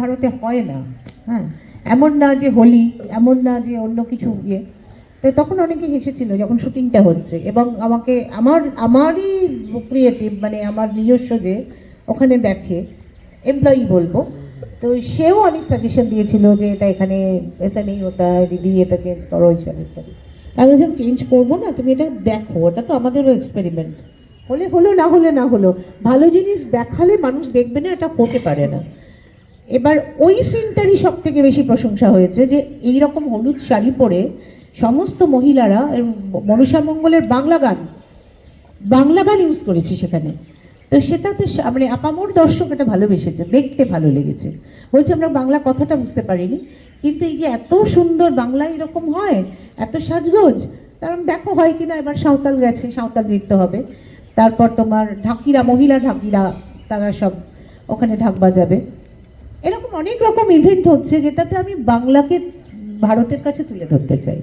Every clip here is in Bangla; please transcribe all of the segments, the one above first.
ভারতে হয় না হ্যাঁ? এমন না যে হোলি, এমন না যে অন্য কিছু ইয়ে। তো তখন অনেকে হেসেছিল যখন শুটিংটা হচ্ছে এবং আমাকে, আমার, আমারই ক্রিয়েটিভ মানে আমার নিজস্ব যে ওখানে দেখে এমপ্লয়ি বলব। তো সেও অনেক সাজেশন দিয়েছিল যে এটা এখানে এসা নেই হয় দিদি, এটা চেঞ্জ করো এইসব ইত্যাদি আমি বলছিলাম চেঞ্জ করব না, তুমি এটা দেখো, ওটা তো আমাদেরও এক্সপেরিমেন্ট হলে হলো, না হলে না হলো। ভালো জিনিস দেখালে মানুষ দেখবে না, এটা হতে পারে না। এবার ওই সিনটারই সব থেকে বেশি প্রশংসা হয়েছে যে এই রকম হলুদ শাড়ি পরে সমস্ত মহিলারা মনসা মঙ্গলের বাংলা গান বাংলা গান ইউজ করেছি সেখানে। তো সেটা তো মানে আপামোর দর্শক এটা ভালোবেসেছে, দেখতে ভালো লেগেছে। বলছে আমরা বাংলা কথাটা বুঝতে পারিনি, কিন্তু এই যে এত সুন্দর বাংলা এরকম হয়, এত সাজগোজ কারণ দেখো হয় কি না এবার সাঁওতাল গেছে, সাঁওতাল নৃত্য হবে। তারপর তোমার ঢাকিরা, মহিলা ঢাকিরা, তারা সব ওখানে ঢাক বাজাবে। এরকম অনেক রকম ইভেন্ট হচ্ছে যেটাতে আমি বাংলাকে ভারতের কাছে তুলে ধরতে চাই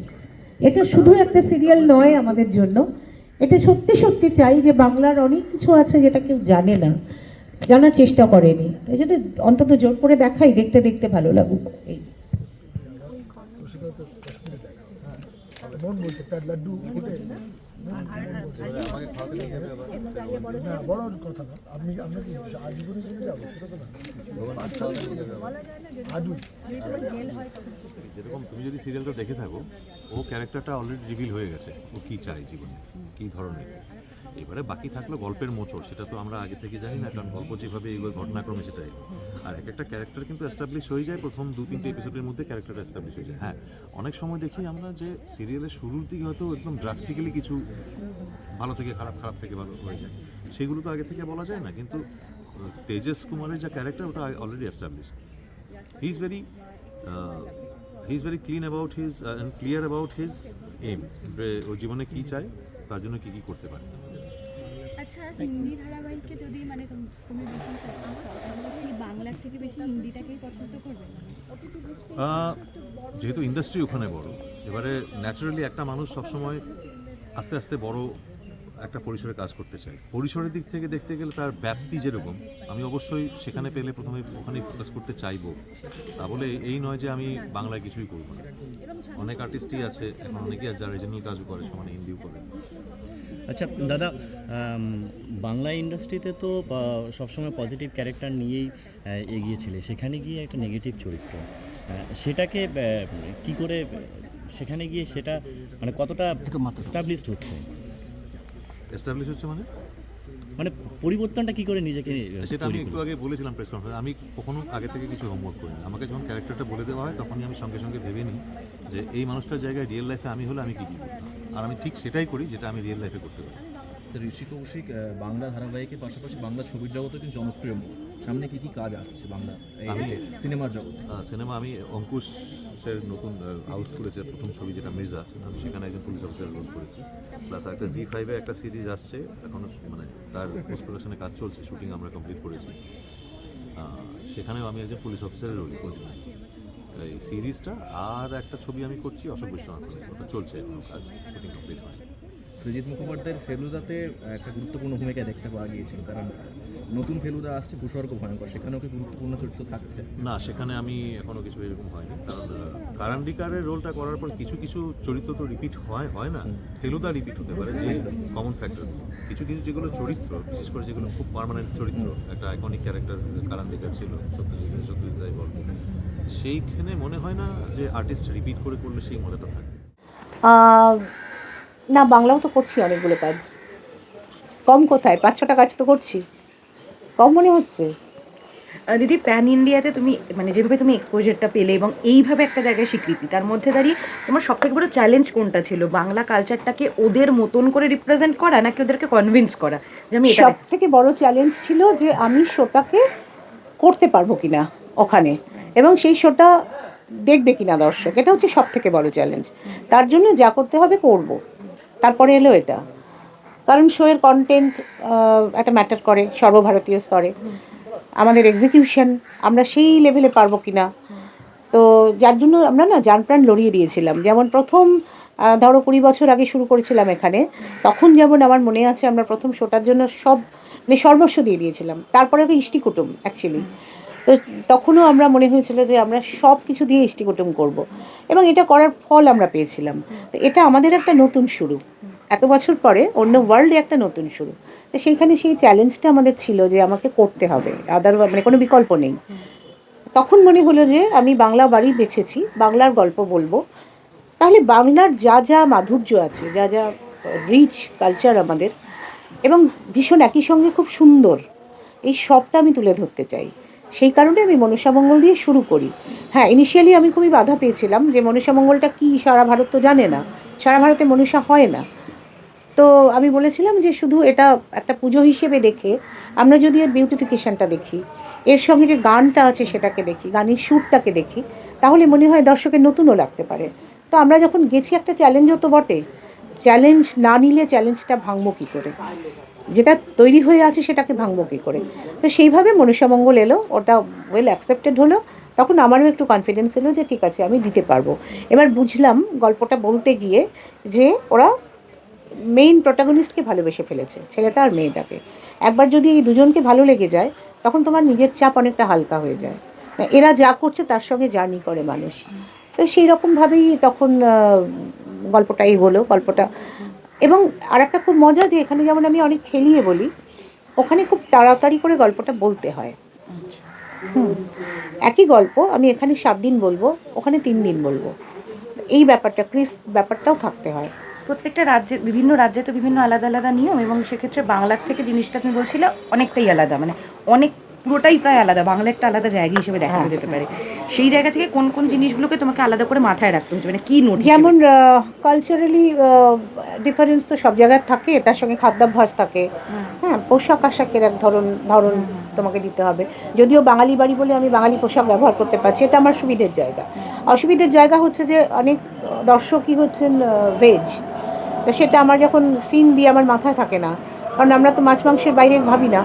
এটা শুধু একটা সিরিয়াল নয় আমাদের জন্য এটা সত্যি সত্যি চাই যে বাংলার অনেক কিছু আছে যেটা কেউ জানে না জানার চেষ্টা করেনি সেটা অন্তত জোর করে দেখাই দেখতে দেখতে ভালো লাগুক এই মন বলছে তার লাড্ডু যেরকম তুমি যদি সিরিয়ালটা দেখে থাকো, ও ক্যারেক্টারটা অলরেডি রিভিল হয়ে গেছে। ও কি চায় জীবনে? কি ধরনের? এবারে বাকি থাকল গল্পের মোচড় সেটা তো আমরা আগে থেকে জানি না কারণ গল্প যেভাবে এগুলো ঘটনাক্রমে সেটাই। আর এক একটা ক্যারেক্টার কিন্তু এস্টাবলিশ হয়ে যায় প্রথম দু তিনটে এপিসোডের মধ্যে ক্যারেক্টার এস্টাবলিশ হয়ে যায়। হ্যাঁ অনেক সময় দেখি আমরা যে সিরিয়ালের শুরুর দিকে হয়তো একদম ড্রাস্টিক্যালি কিছু ভালো থেকে খারাপ খারাপ থেকে ভালো হয়ে যায়। সেগুলো তো আগে থেকে বলা যায় না কিন্তু তেজস কুমারের যা ক্যারেক্টার ওটা already establish he is very he is very clean about his and clear about his M ও জীবনে কী চায় তার জন্য কী কী করতে পারে। আচ্ছা হিন্দি ধারাবাহিকে যদি মানে তুমি বেশি বাংলার থেকে বেশি হিন্দিটাকেই পছন্দ করবে? যেহেতু ইন্ডাস্ট্রি ওখানে বড়, এবারে ন্যাচারালি একটা মানুষ সবসময় আস্তে আস্তে বড় একটা পরিসরে কাজ করতে চায়। পরিসরের দিক থেকে দেখতে গেলে তার ব্যাপ্তি যেরকম, আমি অবশ্যই সেখানে পেলে প্রথমে ওখানেই ফোকাস করতে চাইব। তা বলে এই নয় যে আমি বাংলায় কিছুই করব না। অনেক আর্টিস্টই আছে, এখন অনেকেই যারা রিজনাল কাজও করে, সমানে হিন্দিও করে। আচ্ছা দাদা বাংলা ইন্ডাস্ট্রিতে তো সবসময় পজিটিভ ক্যারেক্টার নিয়েই এগিয়েছিলে। সেখানে গিয়ে একটা নেগেটিভ চরিত্র। সেটাকে কি করে সেখানে গিয়ে সেটা মানে কতটা স্টাবলিশড হচ্ছে? এস্টাবলিশ হচ্ছে মানে? মানে পরিবর্তনটা কি করে নিজেকে সেটা আমি একটু আগে বলেছিলাম প্রেস কনফারেন্স আমি কখনো আগে থেকে কিছু হোমওয়ার্ক করিনি। আমাকে যখন ক্যারেক্টারটা বলে দেওয়া হয় তখনই আমি সঙ্গে সঙ্গে ভেবে নিই যে এই মানুষটার জায়গায় রিয়েল লাইফে আমি হলে আমি কী কী আর আমি ঠিক সেটাই করি যেটা আমি রিয়েল লাইফে করতে পারি। তো ঋষি কৌশিক বাংলা ধারাবাহিকের পাশাপাশি বাংলা ছবির জগতে কিন্তু জনপ্রিয় মুখ। সামনে কি কি কাজ আসছে বাংলা এই সিনেমার জগতে? সিনেমা আমি অঙ্কুশের নতুন হাউস করেছে প্রথম ছবি যেটা মির্জা আমি সেখানে একজন পুলিশ অফিসার রোল করেছি। প্লাস একটা জি ফাইভে একটা সিরিজ আসছে এখনও মানে তার পোস্ট প্রোডাকশনে কাজ চলছে শুটিং আমরা কমপ্লিট করেছি। সেখানেও আমি একজন পুলিশ অফিসারের রোল করেছি। এই সিরিজটা আর একটা ছবি আমি করছি অশোক বিশ্বনাথ ওটা চলছে এখনও কাজ শুটিং কমপ্লিট হয় সৃজিৎ মুখোপাধ্যায়ের ফেলুদাতে একটা গুরুত্বপূর্ণ ভূমিকা দেখতে পাওয়া গিয়েছিল কারণ নতুন ফেলুদা আসছে ভূস্বর্গ ভয়ঙ্কর। সেখানেও কি গুরুত্বপূর্ণ চরিত্র থাকছে? না সেখানে আমি এখনও কিছু এরকম হয়নি। কারণ কারান্ডিকারের রোলটা করার পর কিছু কিছু চরিত্র তো রিপিট হয় হয় না? ফেলুদা রিপিট হতে পারে যে কমন ফ্যাক্টর কিছু কিছু যেগুলো চরিত্র বিশেষ করে যেগুলো খুব পার্মানেন্ট চরিত্র একটা আইকনিক ক্যারেক্টার কারান্ডিকার ছিল সত্যজিৎ সত্যজিৎ রায় বল। সেইখানে মনে হয় না যে আর্টিস্ট রিপিট করে করলে সেই মজাটা থাকে না বাংলাও তো করছি অনেকগুলো কাজ। কম কোথায়? পাঁচ ছটা কাজ তো করছি। কম মনে হচ্ছে দিদি প্যান ইন্ডিয়াতে তুমি মানে যেভাবে তুমি এক্সপোজারটা পেলে এবং এইভাবে একটা জায়গায় স্বীকৃতি তার মধ্যে দাঁড়িয়ে তোমার সব থেকে বড় চ্যালেঞ্জ কোনটা ছিল? বাংলা কালচারটাকে ওদের মতন করে রিপ্রেজেন্ট করা নাকি ওদেরকে কনভিন্স করা? যে আমি সব থেকে বড় চ্যালেঞ্জ ছিল যে আমি শোটাকে করতে পারব কিনা ওখানে এবং সেই শোটা দেখবে কিনা দর্শক। এটা হচ্ছে সব থেকে বড় চ্যালেঞ্জ তার জন্য যা করতে হবে করব। তারপরে এলো এটা। কারণ শোয়ের কন্টেন্ট একটা ম্যাটার করে সর্বভারতীয় স্তরে। আমাদের এক্সিকিউশন আমরা সেই লেভেলে পারব কিনা? তো যার জন্য আমরা না যান প্রাণ লড়িয়ে দিয়েছিলাম। যেমন প্রথম ধরো কুড়ি বছর আগে শুরু করেছিলাম এখানে, তখন যেমন আমার মনে আছে আমরা প্রথম শোটার জন্য সব মানে সর্বস্ব দিয়ে দিয়েছিলাম। তারপরে ওকে ইষ্টি কুটুম অ্যাকচুয়ালি তো তখনও আমরা মনে হয়েছিল যে আমরা সব কিছু দিয়ে ইষ্টিকুটুম করব। এবং এটা করার ফল আমরা পেয়েছিলাম। তো এটা আমাদের একটা নতুন শুরু। এত বছর পরে অন্য ওয়ার্ল্ডে একটা নতুন শুরু। তো সেইখানে সেই চ্যালেঞ্জটা আমাদের ছিল যে আমাকে করতে হবে। আদার মানে কোনো বিকল্প নেই। তখন মনে হলো যে আমি বাংলা বাড়ি বেছেছি, বাংলার গল্প বলব। তাহলে বাংলার যা যা মাধুর্য আছে, যা যা রিচ কালচার আমাদের, এবং ভীষণ একই সঙ্গে খুব সুন্দর, এই সবটা আমি তুলে ধরতে চাই। সেই কারণে আমি মনসামঙ্গল দিয়ে শুরু করি। হ্যাঁ ইনিশিয়ালি আমি খুবই বাধা পেয়েছিলাম যে মনসামঙ্গলটা কি সারা ভারত তো জানে না। সারা ভারতে মনসা হয় না। তো আমি বলেছিলাম যে শুধু এটা একটা পুজো হিসেবে দেখে আমরা যদি এর বিউটিফিকেশানটা দেখি, এর সঙ্গে যে গানটা আছে সেটাকে দেখি, গানের সুরটাকে দেখি, তাহলে মনে হয় দর্শকের নতুনও লাগতে পারে। তো আমরা যখন গেছি একটা চ্যালেঞ্জও তো বটে চ্যালেঞ্জ না নিলে চ্যালেঞ্জটা ভাঙবো কী করে? যেটা তৈরি হয়ে আছে সেটাকে ভাঙবো কী করে? তো সেইভাবে মনুষ্যমঙ্গল এলো, ওটা ওয়েল অ্যাকসেপ্টেড হলো, তখন আমারও একটু কনফিডেন্স এলো যে ঠিক আছে, আমি দিতে পারব। এবার বুঝলাম গল্পটা বলতে গিয়ে যে ওরা মেইন প্রোটাগনিস্টকে ভালোবেসে ফেলেছে, ছেলেটা আর মেয়েটাকে। একবার যদি এই দুজনকে ভালো লেগে যায়, তখন তোমার নিজের চাপ অনেকটা হালকা হয়ে যায়। এরা যা করছে তার সঙ্গে জার্নি করে মানুষ। তো সেই রকমভাবেই তখন গল্পটা এগোলো গল্পটা। এবং আর একটা খুব মজা যে এখানে যেমন আমি অনেক খেলিয়ে বলি, ওখানে খুব তাড়াতাড়ি করে গল্পটা বলতে হয়। একই গল্প, আমি এখানে সাত দিন বলব, ওখানে তিন দিন বলব। এই ব্যাপারটা, ক্রিস ব্যাপারটাও থাকতে হয়। প্রত্যেকটা রাজ্যে বিভিন্ন রাজ্যে তো বিভিন্ন আলাদা আলাদা নিয়ম এবং সেক্ষেত্রে বাংলার থেকে জিনিসটা তুমি বলছিলে অনেকটাই আলাদা মানে অনেক পুরোটাই প্রায় আলাদা বাংলা একটা আলাদা জায়গা হিসেবে দেখা হ্যাঁ, যেতে পারে। সেই জায়গা থেকে কোন কোন জিনিসগুলোকে তোমাকে আলাদা করে মাথায় রাখতে হচ্ছে? মানে কি নোট যেমন কালচারালি ডিফারেন্স তো সব জায়গায় থাকে তার সঙ্গে খাদ্যাভ্যাস থাকে। হ্যাঁ পোশাক আশাকের এক ধরন ধরন তোমাকে দিতে হবে। যদিও বাঙালি বাড়ি বলে আমি বাঙালি পোশাক ব্যবহার করতে পারছি এটা আমার সুবিধের জায়গা। অসুবিধের জায়গা হচ্ছে যে অনেক দর্শকই হচ্ছেন ভেজ তো সেটা আমার যখন সিন দিয়ে আমার মাথায় থাকে না, কারণ আমরা তো মাছ মাংসের বাইরে ভাবি না,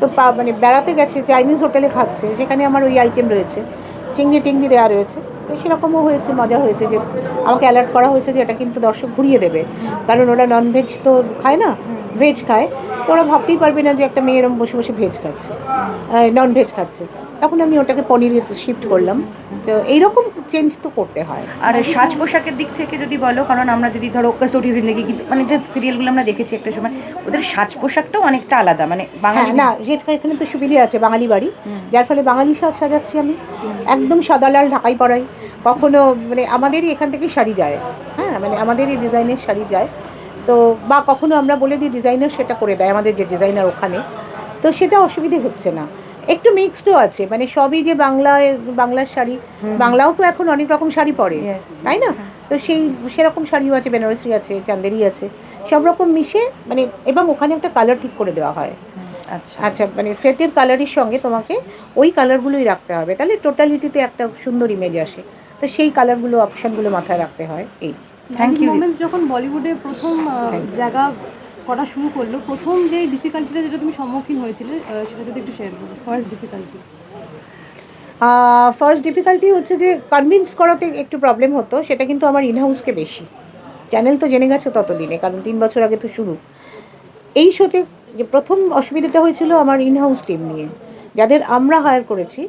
তো মানে বেড়াতে গেছে, চাইনিজ হোটেলে খাচ্ছে, সেখানে আমার ওই আইটেম রয়েছে, চিংড়ি টিংড়ি দেওয়া রয়েছে, তো সেরকমও হয়েছে, মজা হয়েছে যে আমাকে অ্যালার্ট করা হয়েছে যে এটা কিন্তু দর্শক ঘুরিয়ে দেবে, কারণ ওরা ননভেজ তো খায় না ভেজ খায়, তো ওরা ভাবতেই পারবে না যে একটা মেয়ে এরম বসে বসে ভেজ খাচ্ছে নন ভেজ খাচ্ছে। তখন আমি ওটাকে পনিরে শিফট করলাম। তো এইরকম চেঞ্জ তো করতে হয়। আর সাজ পোশাকের দিক থেকে যদি বলো কারণ আমরা যদি ধরো কসোটি জিন্দগি মানে যে সিরিয়ালগুলো আমরা দেখেছি একটা সময় ওদের সাজ পোশাকটাও অনেকটা আলাদা মানে বাঙালি হ্যাঁ না যেটা এখানে তো সুবিধে আছে বাঙালি বাড়ি। যার ফলে বাঙালি সাজ সাজাচ্ছি আমি। একদম সাদা লাল ঢাকাই পরাই। কখনো মানে আমাদেরই এখান থেকেই শাড়ি যায়। হ্যাঁ মানে আমাদেরই ডিজাইনের শাড়ি যায়। তো বা কখনো আমরা বলে দিই ডিজাইনার সেটা করে দেয় আমাদের যে ডিজাইনার ওখানে। তো সেটা অসুবিধে হচ্ছে না। একটু মিক্সডও আছে। মানে সবই যে বাংলায় বাংলার শাড়ি বাংলাও তো এখন অনেক রকম শাড়ি পরে তাই না? তো সেই সেরকম শাড়িও আছে বেনারসি আছে চান্দেরি আছে সব রকম মিশে মানে এবং ওখানে একটা কালার ঠিক করে দেওয়া হয়। আচ্ছা। আচ্ছা মানে সেটের কালারের সঙ্গে তোমাকে ওই কালারগুলোই রাখতে হবে। তাহলে টোটালিটিতে একটা সুন্দর ইমেজ আসে। তো সেই কালারগুলো অপশানগুলো মাথায় রাখতে হয় এই। থ্যাংক ইউ যখন বলিউডে প্রথম. জায়গা করা শুরু করল প্রথম যে ডিফিকাল্টিটা যেটা তুমি সম্মুখীন হয়েছিলে সেটা যদি একটু শেয়ার করো ফার্স্ট ডিফিকাল্টি ফার্স্ট ডিফিকাল্টি হচ্ছে যে কনভিন্স করাতে একটু প্রবলেম হতো সেটা কিন্তু আমার ইনহাউসকে বেশি। চ্যানেল তো জেনে গেছে ততদিনে কারণ তিন বছর আগে তো শুরু। এই শোতে যে প্রথম অসুবিধাটা হয়েছিল আমার ইনহাউস টিম নিয়ে। যাদের আমরা হায়ার করেছি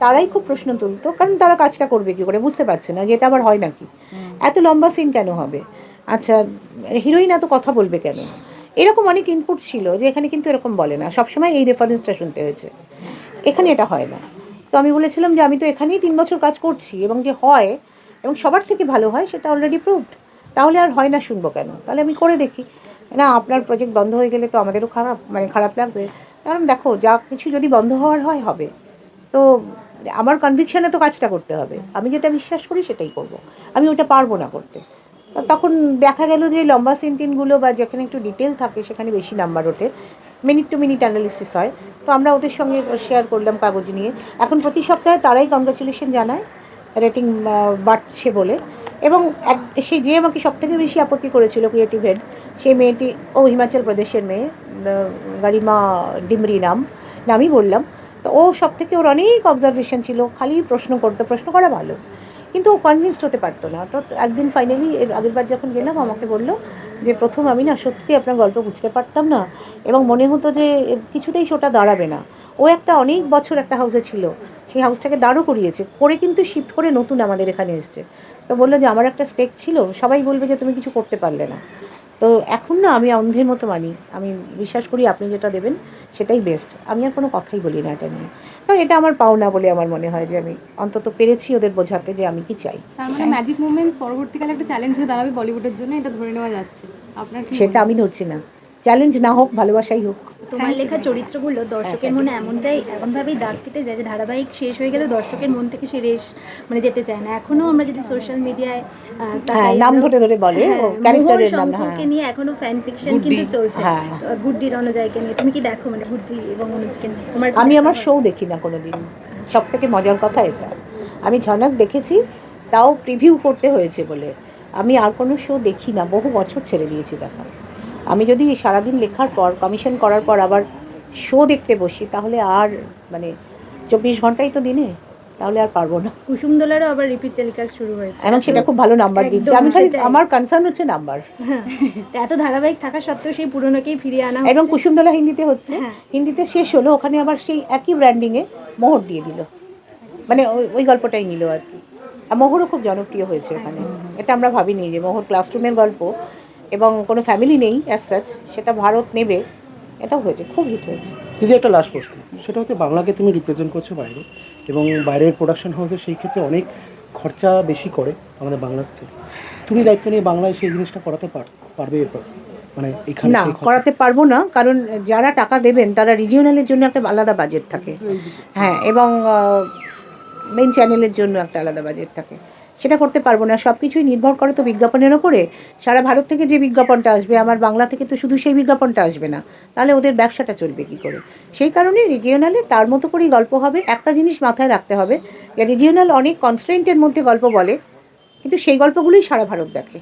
তারাই খুব প্রশ্ন তুলতো কারণ তারা কাজটা করবে কি করে বুঝতে পারছে না যে এটা আবার হয় নাকি। এত লম্বা সিন কেন হবে? আচ্ছা হিরোইন এত কথা বলবে কেন? এরকম অনেক ইনপুট ছিল যে এখানে কিন্তু এরকম বলে না। সবসময় এই রেফারেন্সটা শুনতে হয়েছে। এখানে এটা হয় না। তো আমি বলেছিলাম যে আমি তো এখানেই তিন বছর কাজ করছি এবং যে হয় এবং সবার থেকে ভালো হয় সেটা অলরেডি প্রুভড তাহলে আর হয় না শুনব কেন? তাহলে আমি করে দেখি। না, আপনার প্রজেক্ট বন্ধ হয়ে গেলে তো আমাদেরও খারাপ মানে খারাপ লাগবে। কারণ দেখো, যা কিছু যদি বন্ধ হওয়ার হয়, হবে। তো আমার কনভিকশনে তো কাজটা করতে হবে। আমি যেটা বিশ্বাস করি সেটাই করব। আমি ওটা পারব না করতে। তখন দেখা গেল যে লম্বা সেন্টিনগুলো বা যেখানে একটু ডিটেল থাকে, সেখানে বেশি নাম্বার ওঠে। মিনিট টু মিনিট অ্যানালিসিস হয়। তো আমরা ওদের সঙ্গে শেয়ার করলাম কাগজ নিয়ে। এখন প্রতি সপ্তাহে তারাই কংগ্রাচুলেশন জানায় রেটিং বাড়ছে বলে। এবং সে যে আমাকে সব থেকে বেশি আপত্তি করেছিল ক্রিয়েটিভ হেড সেই মেয়েটি ও হিমাচল প্রদেশের মেয়ে গারিমা ডিমরি নাম, নামই বললাম। তো ও সব থেকে ওর অনেক অবজারভেশন ছিল। খালি প্রশ্ন করতো, প্রশ্ন করা ভালো। কিন্তু ও কনভিন্সড হতে পারতো না। তো একদিন ফাইনালি এর আগের বার যখন গেলাম, আমাকে বলল যে, প্রথম আমি না সত্যি আপনার গল্প বুঝতে পারতাম না এবং মনে হতো যে কিছুতেই শোটা দাঁড়াবে না। ও একটা অনেক বছর একটা হাউসে ছিল। সেই হাউসটাকে দাঁড়ো করিয়েছে। করে কিন্তু শিফট করে নতুন আমাদের এখানে এসছে। তো বলল যে, আমার একটা স্টেক ছিল। সবাই বলবে যে, তুমি কিছু করতে পারলে না। তো এখন না আমি অন্ধের মতো মানি। আমি বিশ্বাস করি আপনি যেটা দেবেন সেটাই বেস্ট আমি আর কোনো কথাই বলি না এটা নিয়ে। তো এটা আমার পাওনা বলে আমার মনে হয় যে আমি অন্তত পেরেছি ওদের বোঝাতে যে আমি কি চাই। তার মানে ম্যাজিক মুভমেন্টস পরবর্তীকালে একটা চ্যালেঞ্জ হয়ে দাঁড়াবে বলিউডের জন্য এটা ধরে নেওয়া যাচ্ছে। আপনার সেটা আমি ধরছি না। চ্যালেঞ্জ না হোক ভালোবাসাই হোক। তোমার লেখা চরিত্রগুলো দর্শকের মনে এমনটাই এমনভাবেই দাগ কেটে যায় যে ধারাবাহিক শেষ হয়ে গেলে দর্শকের মন থেকে সে রেশ মানে যেতে চায় না। এখনও আমরা যদি সোশ্যাল মিডিয়ায় হ্যাঁ নাম ধরে ধরে বলে ক্যারেক্টারের নাম হ্যাঁ। নিয়ে এখনও ফ্যান ফিকশন কিন্তু চলছে। হ্যাঁ। গুড্ডি রণজয়কে নিয়ে। তুমি কি দেখো মানে গুড্ডি এবং অনুজকে নিয়ে? তোমার আমি আমার শো দেখি না কোনোদিন। সব থেকে মজার কথা এটা। আমি ঝনক দেখেছি তাও প্রিভিউ করতে হয়েছে বলে। আমি আর কোনো শো দেখি না বহু বছর ছেড়ে দিয়েছি দেখা আমি যদি সারাদিন লেখার পর কমিশন করার পর আবার শো দেখতে বসি তাহলে আর মানে চব্বিশ ঘন্টাই তো দিনে তাহলে আর পারব না। কুসুম দোলারও আবার রিপিট টেলিকাস্ট শুরু হয়েছে। এবং সেটা খুব ভালো নাম্বার দিচ্ছে। আমি খালি আমার কনসার্ন হচ্ছে নাম্বার তো এত ধারাবাহিক থাকা সত্ত্বেও সেই পুরনোকেই ফিরিয়ে আনা এবং কুসুমদোলা হিন্দিতে হচ্ছে। হ্যাঁ। হিন্দিতে শেষ হলো ওখানে আবার সেই একই ব্র্যান্ডিংয়ে মোহর দিয়ে দিল। মানে ওই ওই গল্পটাই নিল আর কি। আর মোহরও খুব জনপ্রিয় হয়েছে ওখানে। এটা আমরা ভাবিনি যে মোহর ক্লাসরুমের গল্প এবং কোনো ফ্যামিলি নেই অ্যাজ সাচ সেটা ভারত নেবে এটাও হয়েছে খুব হিট হয়েছে। দিদি একটা লাস্ট প্রশ্ন। সেটা হচ্ছে বাংলাকে তুমি রিপ্রেজেন্ট করছ বাইরে এবং বাইরের প্রোডাকশন হাউসে সেই ক্ষেত্রে অনেক খরচা বেশি করে আমাদের বাংলার থেকে। তুমি দায়িত্ব নিয়ে বাংলায় সেই জিনিসটা করাতে পার- পারবে এরপর? মানে এখানে না করাতে পারব না কারণ যারা টাকা দেবেন তারা রিজিওনালের জন্য একটা আলাদা বাজেট থাকে। হ্যাঁ এবং মেইন চ্যানেলের জন্য একটা আলাদা বাজেট থাকে। সেটা করতে পারব না। সব কিছুই নির্ভর করে তো বিজ্ঞাপনের ওপরে। সারা ভারত থেকে যে বিজ্ঞাপনটা আসবে, আমার বাংলা থেকে তো শুধু সেই বিজ্ঞাপনটা আসবে না। তাহলে ওদের ব্যবসাটা চলবে কি করে? সেই কারণে রিজিওনালে তার মতো করেই গল্প হবে। একটা জিনিস মাথায় রাখতে হবে, যে রিজিওনাল অনেক কনস্ট্রেন্টের মধ্যে গল্প বলে, কিন্তু সেই গল্পগুলোই সারা ভারত দেখে।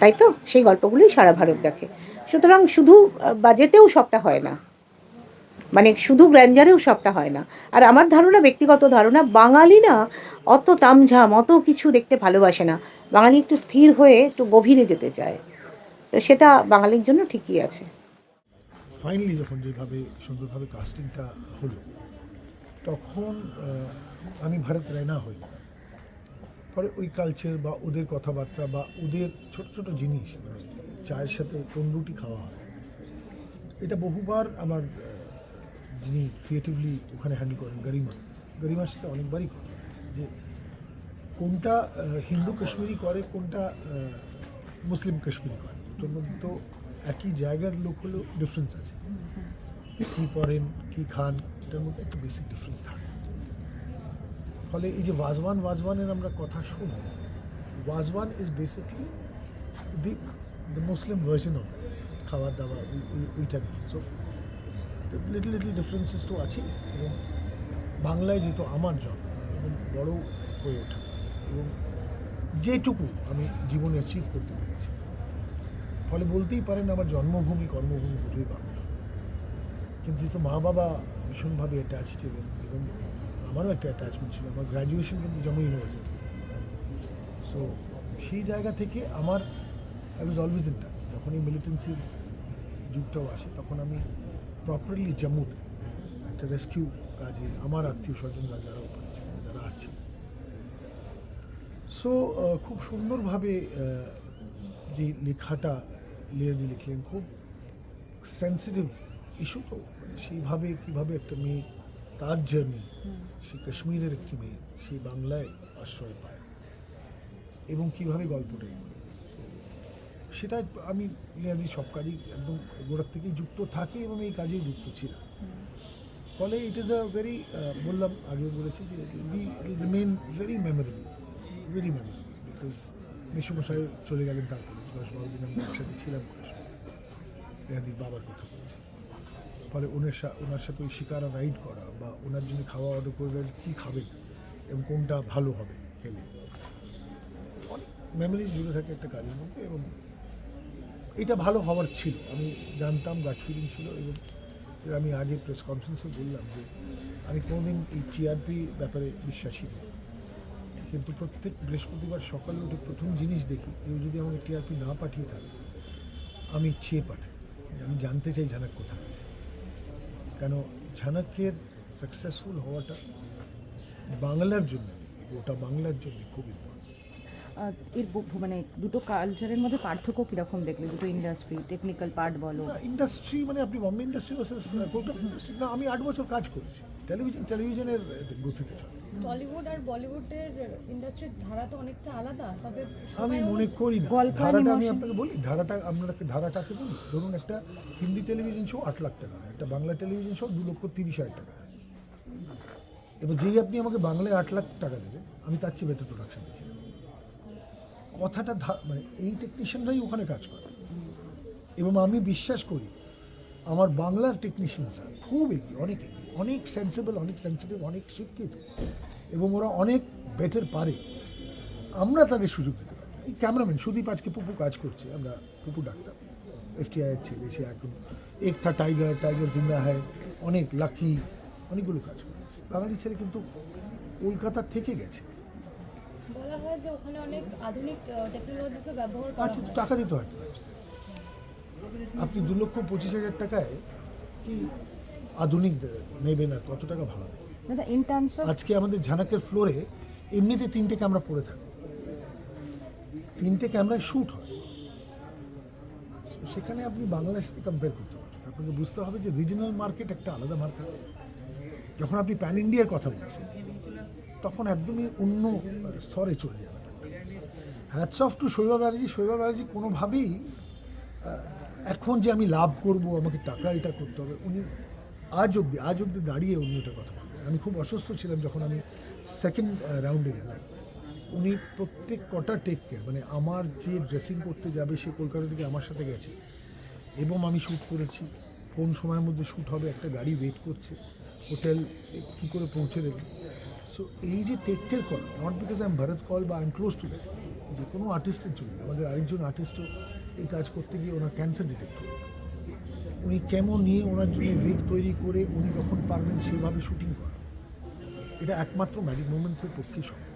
তাই তো? সেই গল্পগুলোই সারা ভারত দেখে। সুতরাং শুধু বাজেটেও সবটা হয় না। মানে শুধু গ্র্যান্ডারেও সবটা হয় না। আর আমার ধারণা, ব্যক্তিগত ধারণা, বাঙালি না অত তামঝাম, অত কিছু দেখতে ভালোবাসে না। বাঙালি একটু স্থির হয়ে একটু গভীরে যেতে চায়। তো সেটা বাঙালির জন্য ঠিকই আছে। ফাইনালি যখন যেভাবে, সুন্দরভাবে কাস্টিংটা হলো, তখন আমি ভারত রায়না হই। পরে ওই কালচার বা ওদের কথাবার্তা বা ওদের ছোট ছোট জিনিস মানে চায়ের সাথে কোন রুটি খাওয়া হয়, এটা বহুবার আমার যিনি ক্রিয়েটিভলি ওখানে হ্যান্ডেল করেন, গরিমা। গরিমার সাথে অনেকবারই কথা যে কোনটা হিন্দু কাশ্মীরি করে, কোনটা মুসলিম কাশ্মীরি করে। দুটোর মধ্যে তো একই জায়গার লোক হলেও ডিফারেন্স আছে। কী পরেন, কী খান, এটার মধ্যে একটা বেসিক ডিফারেন্স থাকে। ফলে এই যে ওয়াজওয়ান ওয়াজওয়ানের আমরা কথা শুনি wazwan is basically the the Muslim version of খাবার দাবার ওই, ওই- ওইটা নিয়ে। লিটল লিটল ডিফারেন্সেস তো আছে এবং বাংলায় যেহেতু আমার জন্ম এবং বড় হয়ে ওঠা এবং যেটুকু আমি জীবনে অ্যাচিভ করতে পেরেছি। ফলে বলতেই পারেন আমার জন্মভূমি, কর্মভূমি দুটোই বাংলা। কিন্তু যেহেতু মা বাবা ভীষণভাবে অ্যাটাচ ছিলেন এবং আমারও একটা অ্যাটাচমেন্ট ছিল, আমার গ্র্যাজুয়েশন কিন্তু জম্মু ইউনিভার্সিটি সো সেই জায়গা থেকে আমার I was always in touch যখন এই মিলিটেন্সির যুগটাও আসে, তখন আমি প্রপারলি জম্মুতে একটা রেস্কিউ কাজে আমার আত্মীয় স্বজনরা যারা ওখানে যারা আসছেন সো খুব সুন্দরভাবে যে লেখাটা লিয়াদি লিখলেন খুব সেন্সিটিভ ইস্যু তো। মানে সেইভাবে কীভাবে একটা মেয়ে তার জার্নি সে কাশ্মীরের একটি মেয়ে সেই বাংলায় আশ্রয় পায় এবং কীভাবে গল্পটা এগোয়। সেটা আমি লিয়াদি সব কাজই একদম গোড়ার থেকেই যুক্ত থাকি এবং এই কাজেই যুক্ত ছিলাম। ফলে ইট ইজ আ ভেরি বললাম, আগেও বলেছি যে remain very memorable very memorable because চলে গেলেন তারপরে। দশ বারো দিন আমি একসাথে ছিলাম রেহাদির বাবার কথা বলছি। ফলে ওনার সা, ওনার সাথে ওই শিকারা রাইড করা বা ওনার জন্য খাওয়া অর্ডার করে কী খাবেন এবং কোনটা ভালো হবে খেলে। অনেক মেমোরিজ জুড়ে থাকে একটা কাজের মধ্যে এবং এটা ভালো হওয়ার ছিল। আমি জানতাম গাট ফিলিং ছিল এবং আমি আগে প্রেস কনফারেন্সে বললাম যে আমি কোনোদিন এই টিআরপি ব্যাপারে বিশ্বাসী নই। কিন্তু প্রত্যেক বৃহস্পতিবার সকালে উঠে প্রথম জিনিস দেখি, কেউ যদি আমাকে টিআরপি না পাঠিয়ে থাকে, আমি চেয়ে পাঠাই। আমি জানতে চাই ঝানাক কোথায় আছে। কেন ঝানাকের সাকসেসফুল হওয়াটা বাংলার জন্য গোটা বাংলার জন্য খুব ইম্পর্টেন্ট এর মানে দুটো কালচারের মধ্যে পার্থক্য কীরকম দেখলে? দুটো ইন্ডাস্ট্রি টেকনিক্যাল পার্ট বলো। ইন্ডাস্ট্রি মানে আপনি Bombay industry versus Kolkata industry না আমি আট বছর কাজ করেছি। টেলিভিশন টেলিভিশনের গতিতে চলে। টলিউড আর বলিউডের ইন্ডাস্ট্রির ধারা তো অনেকটা আলাদা তবে আমি মনে করি না। ধারাটা আমি আপনাকে বলি ধারাটা আপনাকে ধারাটাকে বলি। ধরুন একটা হিন্দি টেলিভিশন শো আট লাখ টাকা একটা বাংলা টেলিভিশন শো দু লক্ষ তিরিশ হাজার টাকা। এবার যেই আপনি আমাকে বাংলায় আট লাখ টাকা দেবেন আমি তার চেয়ে বেটার প্রোডাকশন কথাটা মানে এই টেকনিশিয়ানরাই ওখানে কাজ করে। এবং আমি বিশ্বাস করি, আমার বাংলার টেকনিশিয়ানরা খুব এগিয়ে, অনেক এগিয়ে, অনেক সেন্সিবল অনেক সেন্সিটিভ অনেক শিক্ষিত, এবং ওরা অনেক বেটার পারে। আমরা তাদের সুযোগ দিতে পারি। এই ক্যামেরাম্যান সুদীপ আজকে পুপু কাজ করছে, আমরা পুপু ডাক্তার এফটিআইয়ের ছেলে, সে এখন এক থা টাইগার টাইগার জিন্দা হয় অনেক লাকি অনেকগুলো কাজ করে। বাঙালি ছেলে কিন্তু কলকাতার থেকে গেছে। বলা হয় যে ওখানে অনেক আধুনিক টেকনোলজিসও ব্যবহার আচ্ছা টাকা দিতে হয়। আপনি দু লক্ষ পঁচিশ হাজার টাকায় কি আধুনিক নেবেন আর কত টাকা ভাড়া দেবেন? দাদা ইন টার্মস আজকে আমাদের ঝানাকের ফ্লোরে এমনিতে তিনটে ক্যামেরা পড়ে থাকে। তিনটে ক্যামেরায় শ্যুট হয়। সেখানে আপনি বাংলাদেশ সাথে কম্পেয়ার করতে পারেন। আপনাকে বুঝতে হবে যে রিজনাল মার্কেট একটা আলাদা মার্কেট যখন আপনি প্যান ইন্ডিয়ার কথা বলছেন তখন একদমই অন্য স্তরে চলে যাবে। হ্যাটস অফ টু শৈবাল ব্যানার্জি শৈবাল ব্যানার্জি কোনোভাবেই এখন যে আমি লাভ করব, আমাকে টাকা এটা করতে হবে, উনি আজ অবধি আজ অবধি দাঁড়িয়ে উনি এটা কথা আমি খুব অসুস্থ ছিলাম যখন আমি সেকেন্ড রাউন্ডে গেলাম। উনি প্রত্যেক কটা টেক কেয়ার মানে আমার যে ড্রেসিং করতে যাবে, সে কলকাতা থেকে আমার সাথে গেছে। এবং আমি শ্যুট করেছি। কোন সময়ের মধ্যে শ্যুট হবে, একটা গাড়ি ওয়েট করছে। হোটেল কী করে পৌঁছে দেবে? সো এই যে টেক কেয়ার করা not because I am Bharat call বা I am close to that যে কোনো আর্টিস্টের জন্য, আমাদের আরেকজন আর্টিস্টও এই কাজ করতে গিয়ে ওনার ক্যান্সার ডিটেক্ট করে উনি কেমন নিয়ে ওনার জন্য রিগ তৈরি করে উনি যখন পারবেন সেভাবে শুটিং করা। এটা একমাত্র ম্যাজিক মোমেন্টসের পক্ষে সম্ভব।